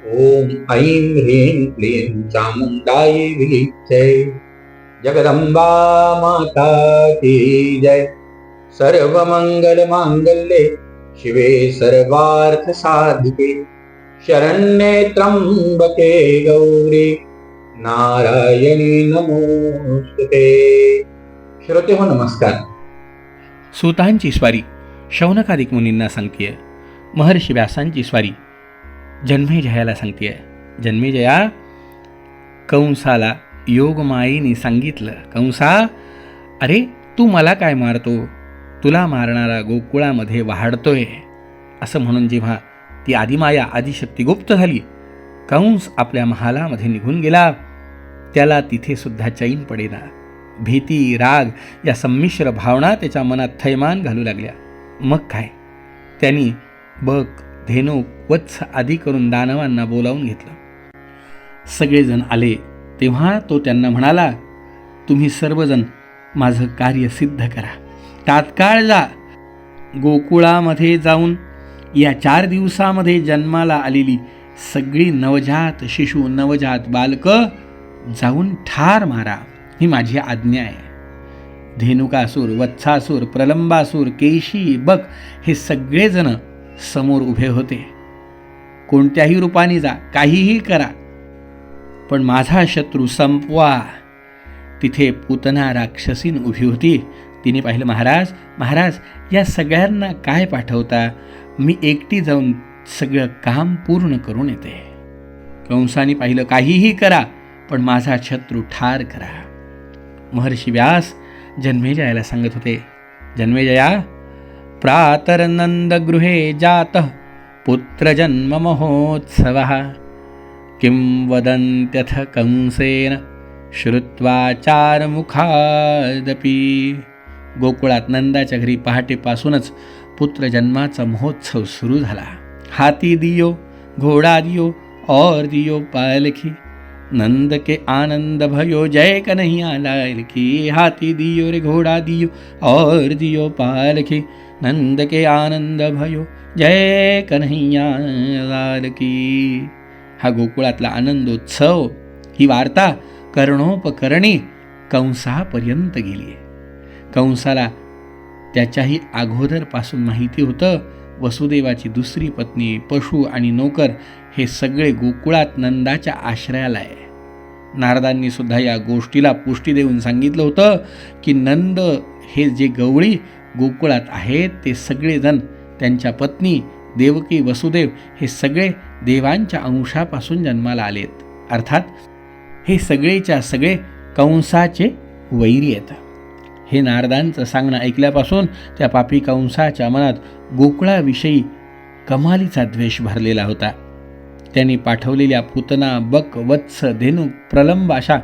ॐ ऐं ह्रीं क्लीं चामुण्डायै विच्चे जगदंबा माता की जय। सर्वमङ्गलमाङ्गल्ये शिवे सर्वार्थ साधिके शरण्ये त्र्यंबके गौरी नारायणी नमोस्तुते। श्रोते हो नमस्कार। सुतांची स्वारी शौनकादिक मुनींना सांगतीये महर्षी व्यासांची स्वारी जन्मेजयाला सांगते जन्मेजया कंसाला योगमाईने सांगितलं कंसा अरे तू मला काय मारतो तुला मारणारा गोकुळामध्ये वाढतोय असं म्हणून जेव्हा ती आदिमाया आदिशक्ती गुप्त झाली कंस आपल्या महालामध्ये निघून गेला त्याला तिथे सुद्धा चैन पडेना भीती राग या संमिश्र भावना त्याच्या मनात थैमान घालू लागल्या मग काय त्यांनी बक धेनूक वत्स आदी करून दानवांना बोलावून घेतलं. सगळेजण आले तेव्हा तो त्यांना म्हणाला तुम्ही सर्वजण माझं कार्य सिद्ध करा. तात्काळ जा. गोकुळामध्ये जाऊन या चार दिवसामध्ये जन्माला आलेली सगळी नवजात शिशू नवजात बालकं जाऊन ठार मारा. ही माझी आज्ञा आहे. धेनुकासूर वत्सासूर प्रलंबासूर केशी बक हे सगळेजण समोर उभे होते. कोणत्याही रूपाने जा काहीही करा. पण माझा शत्रू संपवा. तिथे पुतना राक्षसीन उभी होती. तिने पाहिलं महाराज महाराज या सगळ्यांना काय पाठवता? मी एकटी जाऊन सगळं काम पूर्ण करून येते. कंसाने पाहिलं काहीही करा पण माझा शत्रू ठार करा. महर्षी व्यास जन्मेजयाला सांगत होते जन्मेजया प्रातरनंदगृहे जातः पुत्रजन्ममहोत्सवः। किं वदन्त्यथ कंसेन? श्रुत्वा चारमुखादपी गोकुळात नंदाच्या घरी पहाटेपासूनच पुत्रजन्माचा महोत्सव सुरू झाला. हाती दियो घोडा दियो और दियो पालखी। नंद के आनंद भयो जय कन्हैया लाल की हाथी दियो रे घोड़ा दियो और दियो पालखी। नंद के आनंद भयो जय कन्हैया लाल की। हा गोकुळातला आनंदोत्सव ही वार्ता कर्णोपकरणी कंसापर्यंत गेली कंसाला त्याच्याही अगोदरपासून माहिती होतं वसुदेवाची दुसरी पत्नी पशु आणि नोकर हे सगळे गोकुळात नंदाच्या आश्रयाला आहे. नारदांनी सुद्धा या गोष्टीला पुष्टी देऊन सांगितलं होतं की नंद हे जे गवळी गोकुळात आहेत ते सगळेजण त्यांच्या पत्नी देवकी वसुदेव हे सगळे देवांच्या अंशापासून जन्माला आलेत. अर्थात हे सगळेच्या सगळे कंसाचे वैरी आहेत. हे नारदांचं सांगणं ऐकल्यापासून त्या पापी कंसाच्या मनात गोकुळाविषयी कमालीचा द्वेष भरलेला होता. त्यांनी पाठवलेल्या पुतना बक वत्स धेनू प्रलंब अशा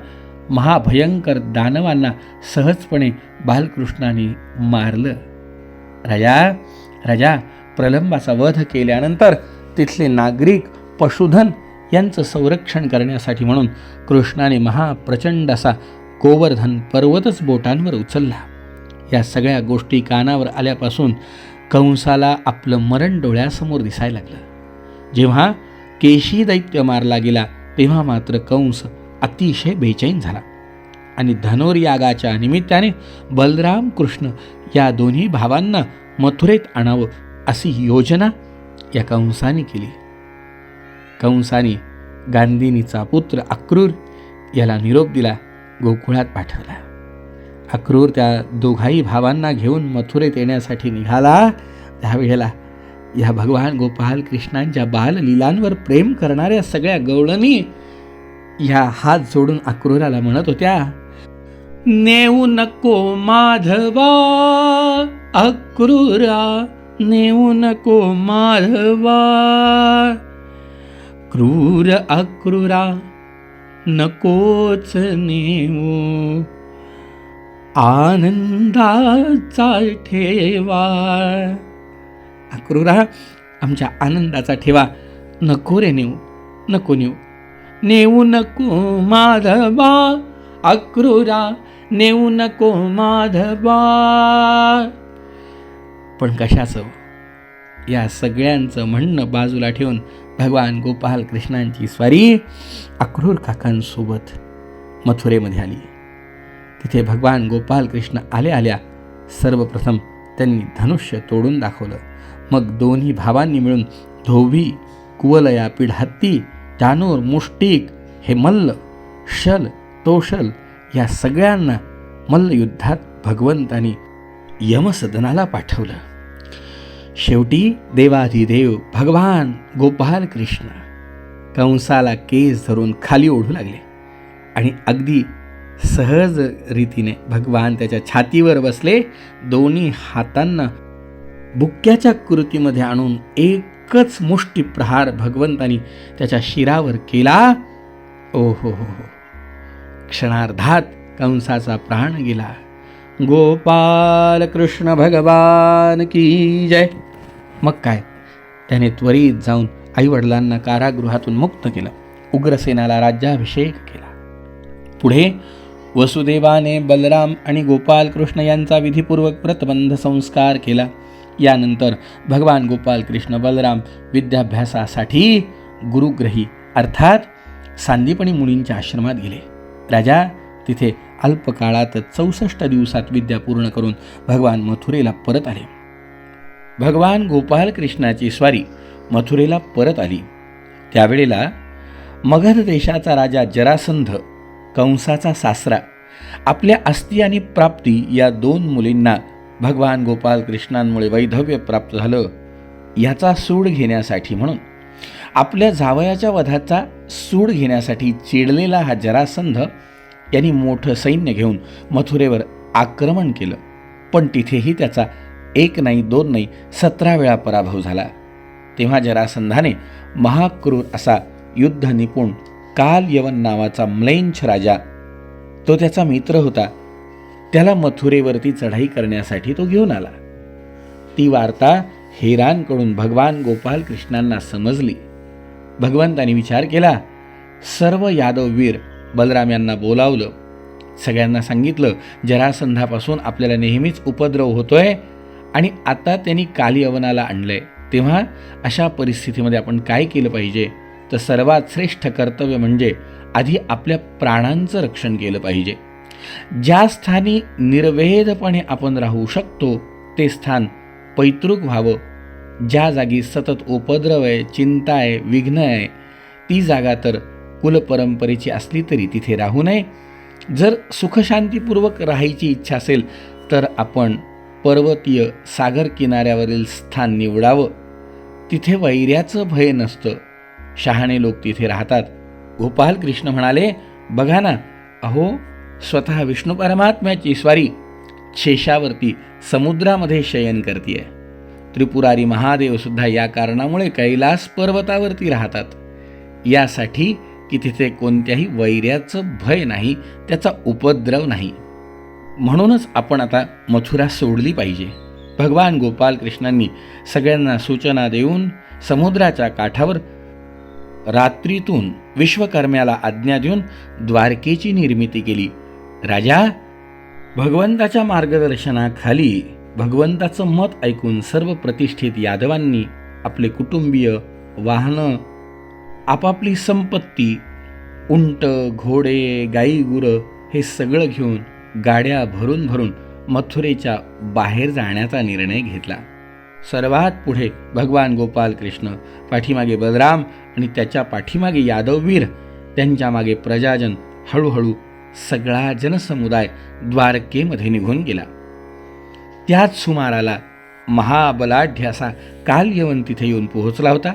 महाभयंकर दानवांना सहजपणे बालकृष्णाने मारलं. राजा राजा प्रलंबाचा वध केल्यानंतर तिथले नागरिक पशुधन यांचं संरक्षण करण्यासाठी म्हणून कृष्णाने महाप्रचंड असा गोवर्धन पर्वतच बोटांवर उचलला. या सगळ्या गोष्टी कानावर आल्यापासून कंसाला आपलं मरण डोळ्यासमोर दिसायला लागलं. जेव्हा केशी दैत्य मारला गेला तेव्हा मात्र कंस अतिशय बेचैन झाला. आणि धनुर्यागाच्या निमित्ताने बलराम कृष्ण या दोन्ही भावांना मथुरेत आणावं अशी योजना या कंसाने केली. कंसाने गांधिनीचा पुत्र अक्रूर याला निरोप दिला गोकुळात पाठवला. अक्रूर त्या दोघाही भावांना घेऊन मथुरेत येण्यासाठी निघाला. त्यावेळेला या भगवान गोपाल कृष्णांच्या बाललीलांवर प्रेम करणाऱ्या सगळ्या गवळणी ह्या हात जोडून अक्रूराला म्हणत होत्या नेऊ नको माधवा अक्रूरा नेऊ नको माधवा. क्रूर अक्रूरा नकोच नेऊ. आनंदाचा ठेवा. अक्रूरा आमच्या आनंदाचा ठेवा. नको रे नेऊ नको नेऊ. नेऊ नको माधवा अक्रूरा नेऊ नको माधवा पण कशाचं? या सगळ्यांचं म्हणणं बाजूला ठेवून भगवान गोपाल कृष्णांची स्वारी अक्रूर काकांसोबत मथुरेमध्ये आली. तिथे भगवान गोपाल कृष्ण आले आल्या सर्वप्रथम त्यांनी धनुष्य तोडून दाखवलं. मग दोन्ही भावांनी मिळून धोबी कुवलया पिढहत्ती जानोर मुष्टिक हे मल्ल शल तोशल या सगळ्यांना मल्लयुद्धात भगवंतानी यमसदनाला पाठवलं. शेवटी देवाधिदेव भगवान गोपाल कृष्ण कंसाला केस धरून खाली ओढू लागले आणि अगदी सहज रीतीने भगवान त्याच्या छातीवर बसले दोन्ही हातांना बुक्क्याच्या कृतीमध्ये आणून एकच मुष्टी प्रहार भगवंतानी त्याच्या शिरावर केला. ओ हो हो हो. क्षणार्धात कंसाचा प्राण गेला. गोपाल कृष्ण भगवान की जय. मग काय? त्याने त्वरित जाऊन आईवडिलांना कारागृहातून मुक्त केलं. उग्रसेनाला राज्याभिषेक केला. पुढे वसुदेवाने बलराम आणि गोपाल कृष्ण यांचा विधीपूर्वक व्रतबंध संस्कार केला. यानंतर भगवान गोपाल कृष्ण बलराम विद्याभ्यासासाठी गुरुग्रही अर्थात सांदीपणी मुनींच्या आश्रमात गेले. राजा तिथे अल्पकाळात चौसष्ट दिवसात विद्या पूर्ण करून भगवान मथुरेला परत आले. भगवान गोपाल कृष्णाची स्वारी मथुरेला परत आली. त्यावेळेला मगध देशाचा राजा जरासंध कंसाचा सासरा आपल्या अस्थि आणि प्राप्ती या दोन मुलींना भगवान गोपाल कृष्णांमुळे वैधव्य प्राप्त झालं याचा सूड घेण्यासाठी म्हणून. आपल्या जावयाच्या वधाचा सूड घेण्यासाठी चिडलेला हा जरासंध यांनी मोठं सैन्य घेऊन मथुरेवर आक्रमण केलं. पण तिथेही त्याचा एक नाही दोन नाही सतरा वेळा पराभव झाला. तेव्हा जरासंधाने महाक्रूर असा युद्ध निपुण काल यवन नावाचा म्लेंछ राजा तो त्याचा मित्र होता त्याला मथुरेवरती चढाई करण्यासाठी तो घेऊन आला. ती वार्ता हेरांकडून भगवान गोपाल कृष्णांना समजली. भगवंतानी विचार केला. सर्व यादववीर बलराम यांना बोलावलं. सगळ्यांना सांगितलं जरासंधापासून आपल्याला नेहमीच उपद्रव होतोय आणि आता त्यांनी कालियवनाला आणलंय. तेव्हा अशा परिस्थितीमध्ये आपण काय केलं पाहिजे? तर सर्वात श्रेष्ठ कर्तव्य म्हणजे आधी आपल्या प्राणांचं रक्षण केलं पाहिजे. ज्या स्थानी निर्वेदपणे आपण राहू शकतो ते स्थान पैतृक व्हावं. ज्या जागी सतत उपद्रव आहे चिंता आहे विघ्न आहे ती जागा तर कुलपरंपरेची असली तरी तिथे राहू नये. जर सुखशांतीपूर्वक राहायची इच्छा असेल तर आपण पर्वतीय सागर किनाऱ्यावरील स्थान निवडावं. तिथे वैर्याचं भय नसतं. शहाणे लोक तिथे राहतात. गोपाल कृष्ण म्हणाले बघा ना अहो स्वतः विष्णू परमात्म्याची स्वारी शेषावरती समुद्रामध्ये शयन करतीये. त्रिपुरारी महादेवसुद्धा या कारणामुळे कैलास पर्वतावरती राहतात. यासाठी की तिथे कोणत्याही वैर्याचं भय नाही त्याचा उपद्रव नाही. म्हणूनच आपण आता मथुरा सोडली पाहिजे. भगवान गोपाल कृष्णांनी सगळ्यांना सूचना देऊन समुद्राच्या काठावर रात्रीतून विश्वकर्म्याला आज्ञा देऊन द्वारकेची निर्मिती केली. राजा भगवंताच्या मार्गदर्शनाखाली भगवंताचं मत ऐकून सर्व प्रतिष्ठित यादवांनी आपले कुटुंबीय वाहनं आपापली संपत्ती उंट घोडे गाई गुरं हे सगळं घेऊन गाड्या भरून भरून मथुरेच्या बाहेर जाण्याचा निर्णय घेतला. सर्वात पुढे भगवान गोपाल कृष्ण पाठीमागे बलराम आणि त्याच्या पाठीमागे यादववीर त्यांच्या मागे प्रजाजन हळूहळू सगळा जनसमुदाय द्वारकेमध्ये निघून गेला. त्याच सुमाराला महाबलाढ्य असा कालयवन तिथे येऊन पोहोचला होता.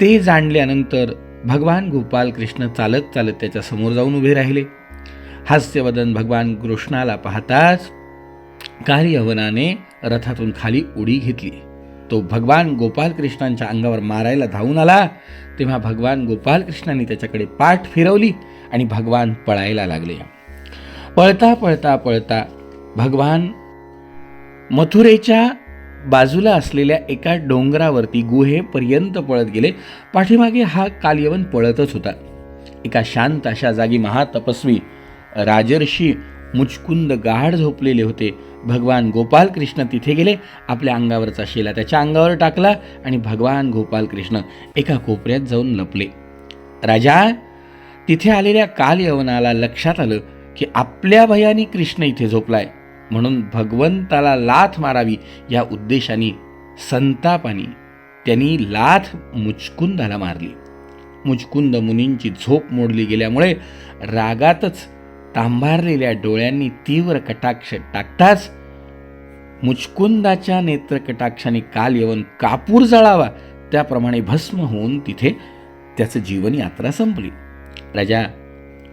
ते जाणल्यानंतर भगवान गोपाल कृष्ण चालत चालत त्याच्यासमोर जाऊन उभे राहिले. हास्यवदन भगवान कृष्णाला पाहताच कार्यवनाने रथातून खाली उडी घेतली. तो भगवान गोपालकृष्णांच्या अंगावर मारायला धावून आला. तेव्हा भगवान गोपालकृष्णांनी त्याच्याकडे पाठ फिरवली आणि भगवान पळायला लागले. पळता पळता पळता भगवान मथुरेच्या बाजूला असलेल्या एका डोंगरावरती गुहेपर्यंत पळत गेले. पाठीमागे हा कालयवन पळतच होता. एका शांत अशा जागी महातपस्वी राजर्षी मुचकुंद गाढ झोपलेले होते. भगवान गोपालकृष्ण तिथे गेले. आपल्या अंगावरचा शेला त्याच्या अंगावर टाकला आणि भगवान गोपालकृष्ण एका कोपऱ्यात जाऊन लपले. राजा तिथे आलेल्या कालयवनाला लक्षात आलं की आपल्या भयानी कृष्ण इथे झोपलाय. म्हणून भगवंताला लाथ मारावी या उद्देशाने संतापाने त्यांनी लाथ मुचकुंदाला मारली. मुचकुंद मुनींची झोप मोडली गेल्यामुळे रागातच तांभारलेल्या डोळ्यांनी तीव्र कटाक्ष टाकताच मुचकुंदाच्या नेत्रकटाक्षाने काल येऊन कापूर जळावा त्याप्रमाणे भस्म होऊन तिथे त्याचं जीवनयात्रा संपली. राजा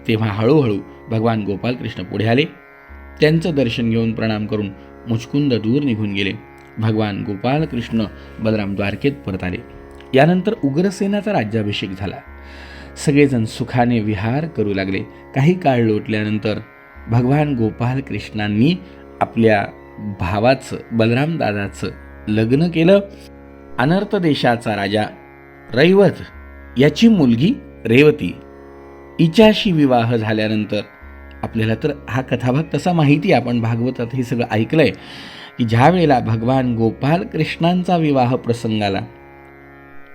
तेव्हा हळूहळू भगवान गोपालकृष्ण पुढे आले. त्यांचं दर्शन घेऊन प्रणाम करून मुचकुंद दूर निघून गेले. भगवान गोपालकृष्ण बलराम द्वारकेत परत आले. यानंतर उग्रसेनाचा राज्याभिषेक झाला. सगळेजण सुखाने विहार करू लागले. काही काळ लोटल्यानंतर भगवान गोपालकृष्णांनी आपल्या भावाचं बलरामदादाचं लग्न केलं. अनर्थ देशाचा राजा रैवत याची मुलगी रेवती. हिच्याशी विवाह झाल्यानंतर आपल्याला तर हा कथाभाग तसा माहिती आहे. आपण भागवतात हे सगळं ऐकलंय की ज्या वेळेला भगवान गोपाल कृष्णांचा विवाह प्रसंगाला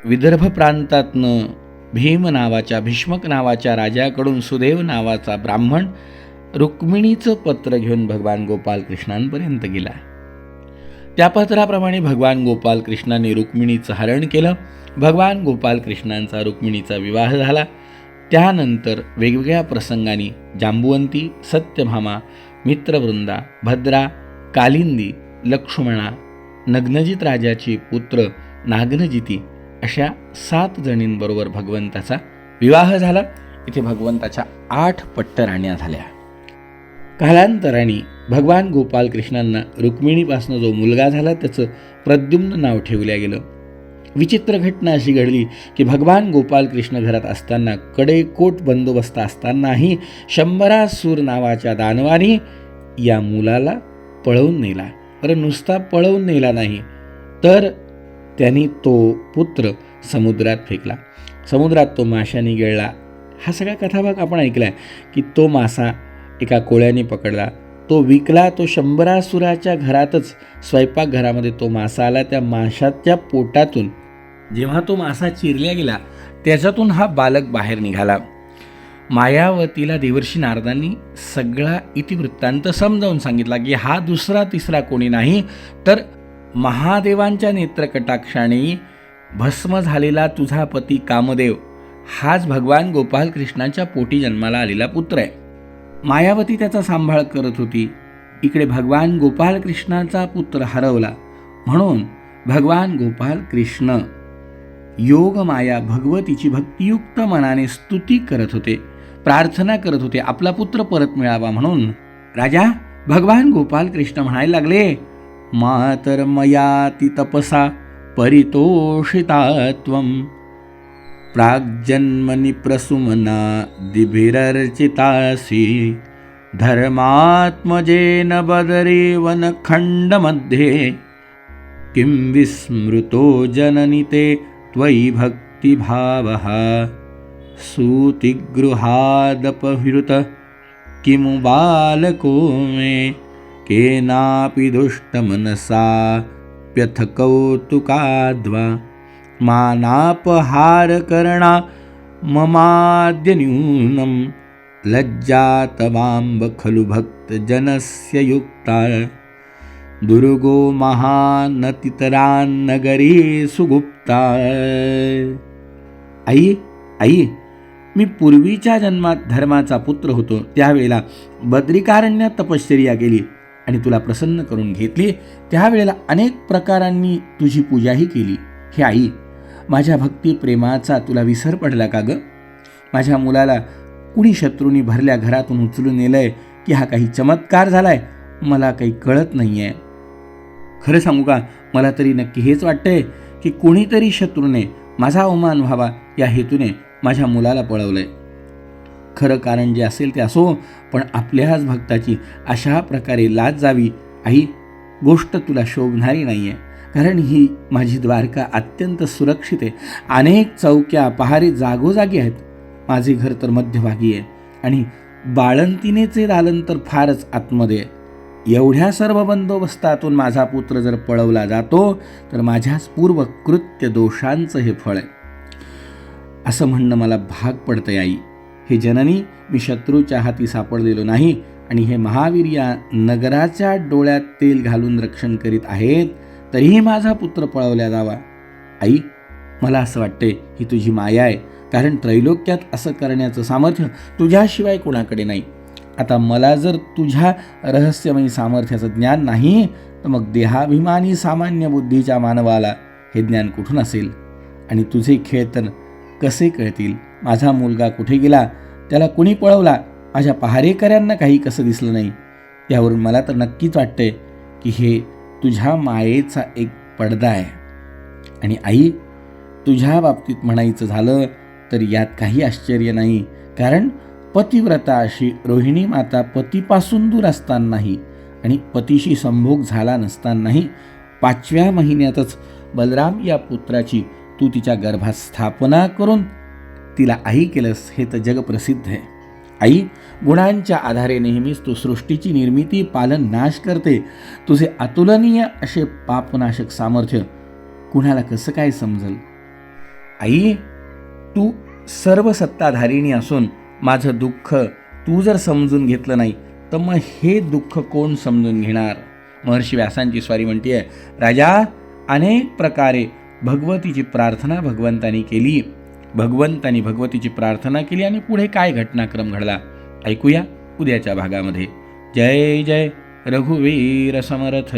विदर्भ प्रांतातनं भीम नावाच्या भीष्मक नावाच्या राजाकडून सुदेव नावाचा ब्राह्मण रुक्मिणीचं पत्र घेऊन भगवान गोपाल कृष्णांपर्यंत गेला. त्या पत्राप्रमाणे भगवान गोपाल कृष्णाने रुक्मिणीचं हरण केलं. भगवान गोपाल कृष्णांचा रुक्मिणीचा विवाह झाला. त्यानंतर वेगवेगळ्या प्रसंगांनी जांबुवंती सत्यभामा मित्रवृंदा भद्रा कालिंदी लक्ष्मणा नग्नजित राजाची पुत्र नागनजिती अशा सात जणींबरोबर भगवंताचा विवाह झाला. इथे भगवंताच्या आठ पट्टराण्या झाल्या. कालांतराने भगवान गोपाल कृष्णांना रुक्मिणीपासून जो मुलगा झाला त्याचं प्रद्युम्न नाव ठेवल्या गेलं. विचित्र घटना अशी घडली की भगवान गोपाल कृष्ण घरात असताना कडेकोट बंदोबस्त असतानाही शंभरासूर नावाच्या दानवाने या मुलाला पळवून नेला. बरं नुसता पळवून नेला नाही तर त्यांनी तो पुत्र समुद्रात फेकला. समुद्रात तो माशाने गिळला. हा सगळा कथाभाग आपण ऐकला आहे की तो मासा एका कोळ्याने पकडला. तो विकला तो शंभरासुराच्या घरातच स्वयंपाकघरामध्ये तो मासा आला. त्या माशाच्या पोटातून जेव्हा तो मासा चिरल्या गेला त्याच्यातून हा बालक बाहेर निघाला. मायावतीला देवर्षी नारदांनी सगळा इतिवृत्तांत समजावून सांगितला की हा दुसरा तिसरा कोणी नाही तर महादेवांच्या नेत्रकटाक्षाने भस्म झालेला तुझा पती कामदेव. हाच भगवान गोपाल कृष्णाच्या पोटी जन्माला आलेला पुत्र आहे. मायावती त्याचा सांभाळ करत होती. इकडे भगवान गोपाल कृष्णाचा पुत्र हरवला. म्हणून भगवान गोपाल कृष्ण योग माया भगवतीची भक्तियुक्त मनाने स्तुती करत होते. प्रार्थना करत होते. आपला पुत्र परत मिळावा म्हणून. राजा भगवान गोपाल कृष्ण म्हणायला लागले मातर मयाति तपसा परितोषितात्वम. प्राग्जन्मनि प्रसुमना दिभिरर्चितासि। धर्मात्मजेन बदरे वनखण्डमध्ये। किं विस्मृतो जननि ते त्वयि भक्तिभावः। सूतिगृहादपहृत किमु बालको मे केनापि दुष्टमनसा। प्यथ कौतुकाद्वा मानापहारकरणा ममाद्य न्यूनं लज्जा तवाम्ब खलु भक्तजनस्य युक्ता दुर्गो महानतितरान्नगरी सुगुप्ता। आई आई मी पूर्वीच्या जन्मात धर्माचा पुत्र होतो. त्यावेळेला बद्रिकारण्य तपश्चर्या केली आणि तुला प्रसन्न करून घेतली. त्यावेळेला अनेक प्रकारांनी तुझी पूजाही केली. हे आई माझ्या भक्ती प्रेमाचा तुला विसर पडला का ग? माझ्या मुलाला कुणी शत्रूंनी भरल्या घरातून उचलून नेलंय की हा काही चमत्कार झालाय? मला काही कळत नाही आहे खरं सांगू का मला तरी नक्की हेच वाटतंय की कोणीतरी शत्रूने माझा अवमान व्हावा या हेतूने माझ्या मुलाला पळवलंय. खरं कारण जे असेल ते असो पण आपल्याच भक्ताची अशा प्रकारे लाज जावी. आई गोष्ट तुला शोभणारी नाही आहे कारण ही माझी द्वारका अत्यंत सुरक्षित आहे. अनेक चौक्या पहारे जागोजागी आहेत. माझे घर तर मध्यभागी आहे. आणि बाळंतिनेचे दालन तर फारच आतमध्ये आहे. एवढ्या सर्व बंदोबस्तातून माझा पुत्र जर पळवला जातो तर माझ्याच पूर्व कृत्य दोषांचं हे फळ आहे. असं म्हणणं मला भाग पडतंय आई. हे जननी मी शत्रूच्या हाती सापडलेलो नाही आणि हे महावीर या नगराच्या डोळ्यात तेल घालून रक्षण करीत आहेत. तरीही माझा पुत्र पळवल्या जावा. आई मला असं वाटते ही तुझी माया आहे कारण त्रैलोक्यात असं करण्याचं सामर्थ्य तुझ्याशिवाय कोणाकडे नाही. आता मला जर तुझ्या रहस्यमयी सामर्थ्याचं ज्ञान नाही तर मग देहाभिमानी सामान्य बुद्धीच्या मानवाला हे ज्ञान कुठून असेल? आणि तुझे खेळ तर कसे कळतील? माझा मुलगा कुठे गेला? त्याला कुणी पळवला? माझ्या पहारेकऱ्यांना काही कसं दिसलं नाही? यावरून मला तर नक्कीच वाटतंय की हे तुझ्या मायेचा एक पडदा आहे. आणि आई तुझ्या बाबतीत म्हणायचं झालं तर यात काही आश्चर्य नाही. कारण पतिव्रता अशी रोहिणी माता पतीपासून दूर असतानाही आणि पतीशी संभोग झाला नसतानाही पाचव्या महिन्यातच बलराम या पुत्राची तू तिच्या गर्भात स्थापना करून तिला आई केलंस हे तर जगप्रसिद्ध आहे. आई गुणांच्या आधारे नेहमीच तू सृष्टीची निर्मिती पालन नाश करते. तुझे अतुलनीय असे पापनाशक सामर्थ्य कुणाला कसं काय समजल? आई तू सर्व सत्ताधारिणी असून माझं दुःख तू जर समजून घेतलं नाही तर मग हे दुःख कोण समजून घेणार? महर्षी व्यासांची स्वारी म्हणते राजा अनेक प्रकारे भगवतीची प्रार्थना भगवंतानी केली. भगवंतानी भगवतीची प्रार्थना केली आणि पुढे काय घटनाक्रम घडला? ऐकूया उद्याच्या भागामध्ये. जय जय रघुवीर समर्थ.